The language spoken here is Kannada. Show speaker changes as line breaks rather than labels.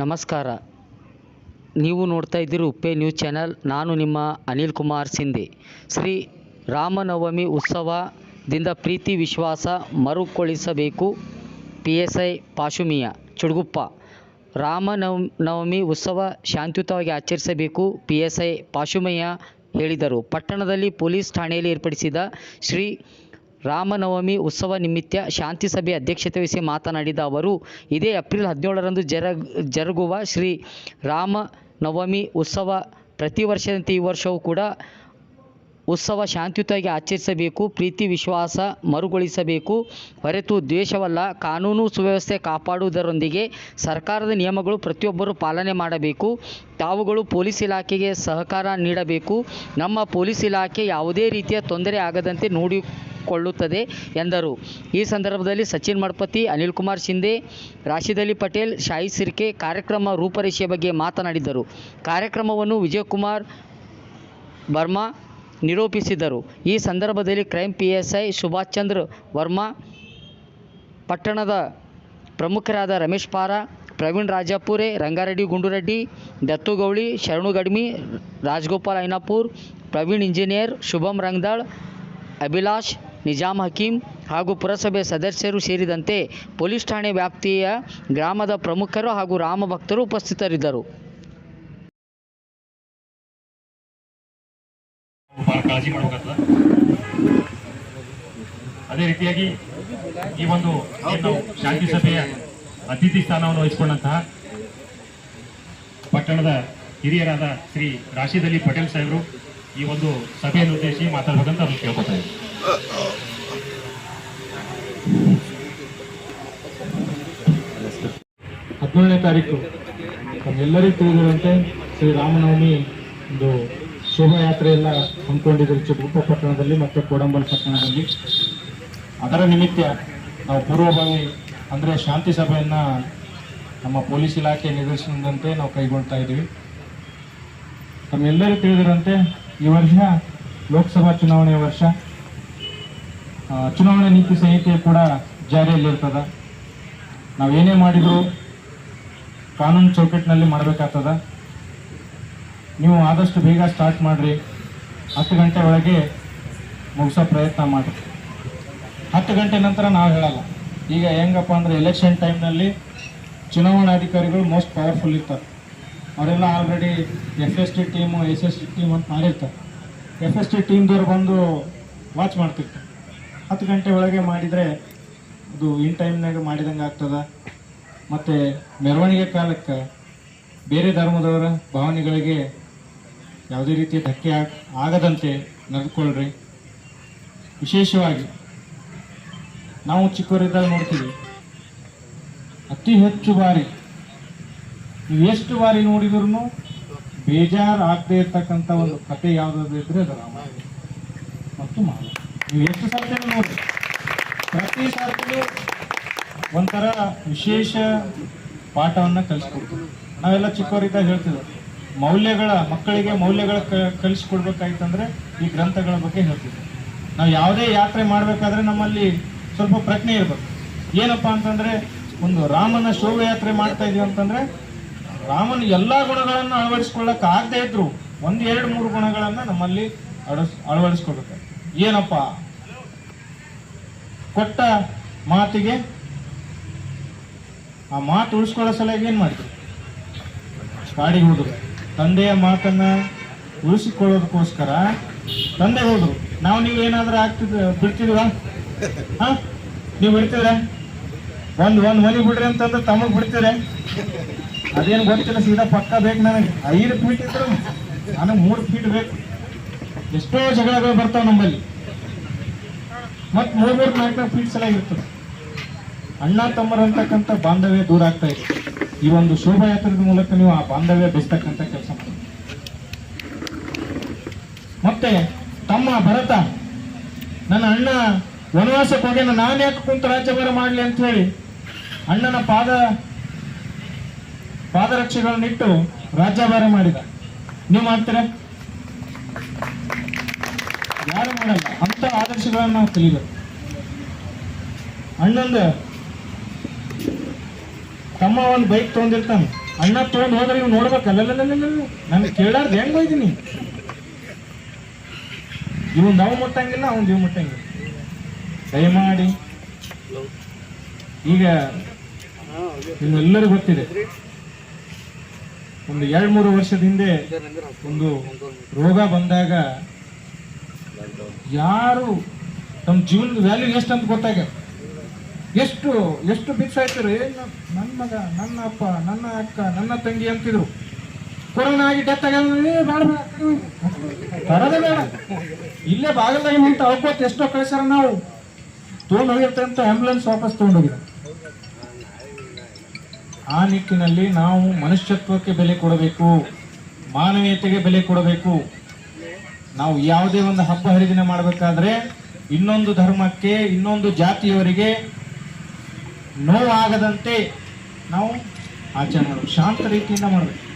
ನಮಸ್ಕಾರ. ನೀವು ನೋಡ್ತಾ ಇದ್ದೀರಿ ಉಪ್ಪೆ ನ್ಯೂಸ್ ಚಾನಲ್. ನಾನು ನಿಮ್ಮ ಅನಿಲ್ ಕುಮಾರ್ ಸಿಂಧೆ. ಶ್ರೀ ರಾಮನವಮಿ ಉತ್ಸವದಿಂದ ಪ್ರೀತಿ ವಿಶ್ವಾಸ ಮರುಕೊಳಿಸಬೇಕು. P S I Pashumiya ಚುಡುಗುಪ್ಪ. ರಾಮನವ ನವಮಿ ಉತ್ಸವ ಶಾಂತಿಯುತವಾಗಿ ಆಚರಿಸಬೇಕು. ಪಿ ಎಸ್ ಐ ಪಾಶುಮಯ್ಯ ಹೇಳಿದರು. ಪಟ್ಟಣದಲ್ಲಿ ಪೊಲೀಸ್ ಠಾಣೆಯಲ್ಲಿ ಏರ್ಪಡಿಸಿದ ಶ್ರೀ ರಾಮನವಮಿ ಉತ್ಸವ ನಿಮಿತ್ತ ಶಾಂತಿ ಸಭೆ ಅಧ್ಯಕ್ಷತೆ ವಹಿಸಿ ಮಾತನಾಡಿದ ಅವರು, ಇದೇ ಏಪ್ರಿಲ್ ಹದಿನೇಳರಂದು ಜರ, ಜರುಗುವ ಶ್ರೀ ರಾಮನವಮಿ ಉತ್ಸವ ಪ್ರತಿ ವರ್ಷದಂತೆ ಈ ವರ್ಷವೂ ಕೂಡ ಉತ್ಸವ ಶಾಂತಿಯುತವಾಗಿ ಆಚರಿಸಬೇಕು, ಪ್ರೀತಿ, ವಿಶ್ವಾಸ ಮರುಗೊಳಿಸಬೇಕು. ಹೊರತು ದ್ವೇಷವಲ್ಲ, ಕಾನೂನು ಸುವ್ಯವಸ್ಥೆ ಕಾಪಾಡುವುದರೊಂದಿಗೆ ಸರ್ಕಾರದ ನಿಯಮಗಳು ಪ್ರತಿಯೊಬ್ಬರು ಪಾಲನೆ ಮಾಡಬೇಕು. ತಾವುಗಳು ಪೊಲೀಸ್ ಇಲಾಖೆಗೆ ಸಹಕಾರ ನೀಡಬೇಕು. ನಮ್ಮ ಪೊಲೀಸ್ ಇಲಾಖೆ ಯಾವುದೇ ರೀತಿಯ ತೊಂದರೆ ಆಗದಂತೆ ನೋಡಿಕೊಳ್ಳುತ್ತದೆ, ಎಂದರು. ಈ ಸಂದರ್ಭದಲ್ಲಿ ಸಚಿನ್ ಮಡ್ಪತಿ, ಅನಿಲ್ ಕುಮಾರ್ ಶಿಂದೆ ರಾಶಿದ್ ಅಲಿ ಪಟೇಲ್ ಶಾಹಿ ಸಿರ್ಕೆ ಕಾರ್ಯಕ್ರಮ ರೂಪರೇಷೆ ಬಗ್ಗೆ ಮಾತನಾಡಿದರು. ಕಾರ್ಯಕ್ರಮವನ್ನು ವಿಜಯಕುಮಾರ್ ಬರ್ಮಾ ನಿರೂಪಿಸಿದರು. ಈ ಸಂದರ್ಭದಲ್ಲಿ crime P S I Subhash Chandra Varma, ಪಟ್ಟಣದ ಪ್ರಮುಖರಾದ ರಮೇಶ್ ಪಾರ, ಪ್ರವೀಣ್ ರಾಜಾಪುರೆ, ರಂಗಾರೆಡ್ಡಿ ಗುಂಡುರೆಡ್ಡಿ, ದತ್ತುಗೌಳಿ ಶರಣು ಗಡ್ಮಿ ರಾಜಗೋಪಾಲ್ ಐನಾಪುರ್, ಪ್ರವೀಣ್ ಇಂಜಿನಿಯರ್, ಶುಭಂ ರಂಗದಾಳ್, ಅಭಿಲಾಷ್ ನಿಜಾಮ್ ಹಕೀಂ ಹಾಗೂ ಪುರಸಭೆ ಸದಸ್ಯರು ಸೇರಿದಂತೆ ಪೊಲೀಸ್ ಠಾಣೆ ವ್ಯಾಪ್ತಿಯ ಗ್ರಾಮದ ಪ್ರಮುಖರು ಹಾಗೂ ರಾಮಭಕ್ತರು ಉಪಸ್ಥಿತರಿದ್ದರು.
ಕಾಳಜಿ ಮಾಡಬೇಕಾಗ್ತದೆ ಅದೇ ರೀತಿಯಾಗಿ ಈ ಒಂದು ಶಾಂತಿ ಸಭೆಯ ಅತಿಥಿ ಸ್ಥಾನವನ್ನು ವಹಿಸಿಕೊಂಡಂತಹ ಪಟ್ಟಣದ ಹಿರಿಯರಾದ ಶ್ರೀ ರಾಶಿದ್ ಅಲಿ ಪಟೇಲ್ ಸಾಹೇಬರು ಈ ಒಂದು ಸಭೆಯನ್ನು ಉದ್ದೇಶಿ ಮಾತಾಡ್ಬೇಕಂತ ಅವರು ಕೇಳ್ಕೊತಾ ಇದ್ದೀನಿ.
ಹದಿನೇಳನೇ ತಾರೀಕು. ನಮ್ಮೆಲ್ಲರಿಗೂ ತಿಳಿದಿರುವಂತೆ ಶ್ರೀರಾಮನವಮಿ ಒಂದು ಶೋಭಾಯಾತ್ರೆ ಎಲ್ಲ ಹಮ್ಮಿಕೊಂಡಿದ್ದರು ಚಿತ್ರಗುಪ್ಪ ಪಟ್ಟಣದಲ್ಲಿ ಮತ್ತು ಕೋಡಂಬಲ್ ಪಟ್ಟಣದಲ್ಲಿ. ಅದರ ನಿಮಿತ್ತ ನಾವು ಪೂರ್ವಭಾವಿ ಅಂದರೆ ಶಾಂತಿ ಸಭೆಯನ್ನು ನಮ್ಮ ಪೊಲೀಸ್ ಇಲಾಖೆ ನಿರ್ದೇಶನದಂತೆ ನಾವು ಕೈಗೊಳ್ತಾ ಇದ್ದೀವಿ. ತಮ್ಮೆಲ್ಲರೂ ತಿಳಿದಿರಂತೆ ಈ ವರ್ಷ ಲೋಕಸಭಾ ಚುನಾವಣೆಯ ವರ್ಷ. ಚುನಾವಣಾ ನೀತಿ ಸಂಹಿತೆ ಕೂಡ ಜಾರಿಯಲ್ಲಿರ್ತದ ನಾವೇನೇ ಮಾಡಿದರೂ ಕಾನೂನು ಚೌಕಟ್ಟಿನಲ್ಲಿ ಮಾಡಬೇಕಾಗ್ತದ. ನೀವು ಆದಷ್ಟು ಬೇಗ ಸ್ಟಾರ್ಟ್ ಮಾಡಿರಿ. ಹತ್ತು ಗಂಟೆ ಒಳಗೆ ಮುಗಿಸೋ ಪ್ರಯತ್ನ ಮಾಡಿ ಹತ್ತು ಗಂಟೆ ನಂತರ ನಾವು ಹೇಳಲ್ಲ. ಈಗ ಹೆಂಗಪ್ಪ ಅಂದರೆ ಎಲೆಕ್ಷನ್ ಟೈಮ್ನಲ್ಲಿ ಚುನಾವಣಾಧಿಕಾರಿಗಳು ಮೋಸ್ಟ್ ಪವರ್ಫುಲ್ ಇರ್ತಾರೆ. ಅವರೆಲ್ಲ already F S T team S S T team ಅಂತ ಮಾಡಿರ್ತಾರೆ. ಎಫ್ ಎಸ್ ಟಿ ಟೀಮ್ದವ್ರು ಬಂದು ವಾಚ್ ಮಾಡ್ತಿರ್ತಾರೆ. ಹತ್ತು ಗಂಟೆ ಒಳಗೆ ಮಾಡಿದರೆ ಅದು ಇನ್ ಟೈಮ್ನಾಗ ಮಾಡಿದಂಗೆ ಆಗ್ತದೆ. ಮತ್ತು ಮೆರವಣಿಗೆ ಕಾಲಕ್ಕೆ ಬೇರೆ ಧರ್ಮದವರ ಭಾವನೆಗಳಿಗೆ ಯಾವುದೇ ರೀತಿಯ ಧಕ್ಕೆ ಆಗ್ ಆಗದಂತೆ ನಡೆದುಕೊಳ್ಳ್ರಿ. ವಿಶೇಷವಾಗಿ, ನಾವು ಚಿಕ್ಕವರಿದ್ದಾಗ ನೋಡ್ತೀವಿ, ಅತಿ ಹೆಚ್ಚು ಬಾರಿ, ನೀವು ಎಷ್ಟು ಬಾರಿ ನೋಡಿದ್ರು ಬೇಜಾರು ಆಗದೆ ಇರ್ತಕ್ಕಂಥ ಒಂದು ಕತೆ ಯಾವುದಾದ್ರು ಇದ್ರೆ ಅದು ರಾಮಾಯಣ ಮತ್ತು ಮಹಾಭಾರತ ನೀವು ಎಷ್ಟು ಸರ್ತಿ ನೋಡಿ ಪ್ರತಿ ಸರ್ತಿ ಒಂಥರ ವಿಶೇಷ ಪಾಠವನ್ನು ಕಲಿಸ್ಕೊಡ್ತೀವಿ. ನಾವೆಲ್ಲ ಚಿಕ್ಕವರಿದ್ದಾಗ ಹೇಳ್ತಿದ್ವಿ ಮೌಲ್ಯಗಳ, ಮಕ್ಕಳಿಗೆ ಮೌಲ್ಯಗಳ ಕಲಿಸ್ಕೊಡ್ಬೇಕಾಯ್ತಂದ್ರೆ ಈ ಗ್ರಂಥಗಳ ಬಗ್ಗೆ ಹೇಳ್ತಿದ್ದೆ. ನಾವು ಯಾವುದೇ ಯಾತ್ರೆ ಮಾಡಬೇಕಾದ್ರೆ ನಮ್ಮಲ್ಲಿ ಸ್ವಲ್ಪ ಪ್ರಜ್ಞೆ ಇರಬೇಕು. ಏನಪ್ಪ ಅಂತಂದ್ರೆ, ಒಂದು ರಾಮನ ಶೋಭಯಾತ್ರೆ ಮಾಡ್ತಾ ಇದೀವಿ ಅಂತಂದ್ರೆ, ರಾಮನ ಎಲ್ಲಾ ಗುಣಗಳನ್ನು ಅಳವಡಿಸ್ಕೊಳ್ಳಕ್ ಆಗದೆ ಇದ್ರು ಒಂದ್ ಎರಡು ಮೂರು ಗುಣಗಳನ್ನ ನಮ್ಮಲ್ಲಿ ಅಳಸ್ ಏನಪ್ಪ? ಕೊಟ್ಟ ಮಾತಿಗೆ ಆ ಮಾತು ಉಳಿಸ್ಕೊಳ್ಳೋ ಸಲುವಾಗಿ ಏನ್ ಮಾಡ್ತೀವಿ? ಕಾಡಿಗೆ ಹೋದ್ರು. ತಂದೆಯ ಮಾತನ್ನ ಉಳಿಸಿಕೊಳ್ಳೋದಕ್ಕೋಸ್ಕರ ತಂದೆ ಹೋದ್ರು ನಾವು ನೀವು ಏನಾದ್ರೂ ಆಗ್ತಿದ್ ಬಿಡ್ತಿದ್ವಾ ಹಾ? ನೀವು ಬಿಡ್ತೀರ? ಒಂದ್ ಒಂದ್ ಮನಿ ಬಿಡ್ರಿ ಅಂತಂದ್ರೆ ತಮಗ್ ಬಿಡ್ತೀರ? ಅದೇನು ಗೊತ್ತಿಲ್ಲ, ಸೀದಾ ಪಕ್ಕ ಬೇಕು ನನಗೆ. ಐದು ಫೀಟ್ ಇದ್ರು ನನಗೆ ಮೂರು ಫೀಟ್ ಬೇಕು. ಎಷ್ಟೋ ಜಗಳಗಳು ಬರ್ತಾವ ನಮ್ಮಲ್ಲಿ. ಮತ್ ಮೂರ್ ಮೂರ್, ನಾಲ್ಕು ನಾಲ್ಕು ಫೀಟ್ ಸಲ ಇರ್ತದೆ. ಅಣ್ಣ, ತಮ್ಮರಂತಕ್ಕಂಥ ಬಾಂಧವ್ಯ ದೂರ ಆಗ್ತಾ ಇದೆ. ಈ ಒಂದು ಶೋಭಾಯಾತ್ರದ ಮೂಲಕ ನೀವು ಆ ಬಾಂಧವ್ಯ ಬೆಳೆಸ್ತಕ್ಕಂಥ ಕೆಲಸ ಮಾಡಿ. ಮತ್ತೆ ತಮ್ಮ ಭರತ, ನನ್ನ ಅಣ್ಣ ವನವಾಸಕ್ಕೆ ಹೋಗ್ಯಾನ, ನಾನು ಯಾಕೆ ಕುಂತ ರಾಜ್ಯಭಾರ ಮಾಡ್ಲಿ ಅಂತ ಹೇಳಿ ಅಣ್ಣನ ಪಾದ ಪಾದರಕ್ಷೆಗಳನ್ನಿಟ್ಟು ರಾಜ್ಯಭಾರ ಮಾಡಿದ. ನೀವು ಮಾಡ್ತೀರ? ಯಾರು ಮಾಡಲ್ಲ ಅಂತ ಆದರ್ಶಗಳನ್ನ ನಾವು ಕಲಿಬೇಕು. ಅಣ್ಣಂದ ತಮ್ಮ ಒಂದು ಬೈಕ್ ತೊಗೊಂಡಿರ್ತಾನೆ. ಅಣ್ಣ ತೊಗೊಂಡು ಹೋದ್ರೆ ನೀವು ನೋಡ್ಬೇಕಲ್ಲ ನನ್ ಕೇಳಾರ್ದು, ಹೆಂಗ್ ಹೋಯ್ತೀನಿ ಇವನ್ ನಾವು ಮುಟ್ಟಂಗಿಲ್ಲ, ಅವನ್ ಇವ್ ಮುಟ್ಟಂಗಿಲ್ಲ. ದಯಮಾಡಿ. ಈಗ ನಿಮ್ಮೆಲ್ಲರಿಗೂ ಗೊತ್ತಿದೆ. ಒಂದು ಎರಡು ಮೂರು ವರ್ಷದ ಹಿಂದೆ ಒಂದು ರೋಗ ಬಂದಾಗ ಯಾರು ತಮ್ಮ ಜೀವನದ ವ್ಯಾಲ್ಯೂ ಎಷ್ಟು ಅಂತ ಗೊತ್ತಾಗ ಎಷ್ಟು ಎಷ್ಟು ಬಿಕ್ಸ್ ಆಯ್ತಾರೆ? ನನ್ನ ಮಗ, ನನ್ನ ಅಪ್ಪ, ನನ್ನ ಅಕ್ಕ, ನನ್ನ ತಂಗಿ ಅಂತಿದ್ರು. ಕೊರೋನಾ ಆಗಿ ಡೆತ್ ಬೇಡ. ಇಲ್ಲೇ ಬಾಗಲ್ದಾಗ ನಿಂತ ಅವಕೋತ್ ಎಷ್ಟೋ ಕಳಿಸ್ಯಾರ ನಾವು. ತೊಗೊಂಡು ಹೋಗಿರ್ತಂತ ಆಂಬುಲೆನ್ಸ್ ವಾಪಸ್ ತಗೊಂಡೋಗಿದ ಆ ನಿಟ್ಟಿನಲ್ಲಿ ನಾವು ಮನುಷ್ಯತ್ವಕ್ಕೆ ಬೆಲೆ ಕೊಡಬೇಕು, ಮಾನವೀಯತೆಗೆ ಬೆಲೆ ಕೊಡಬೇಕು. ನಾವು ಯಾವುದೇ ಒಂದು ಹಬ್ಬ ಹರಿದಿನ ಮಾಡಬೇಕಾದ್ರೆ ಇನ್ನೊಂದು ಧರ್ಮಕ್ಕೆ, ಇನ್ನೊಂದು ಜಾತಿಯವರಿಗೆ ನೋವಾಗದಂತೆ ನಾವು ಆಚರಣೆ ಶಾಂತ ರೀತಿಯಿಂದ ಮಾಡಬೇಕು.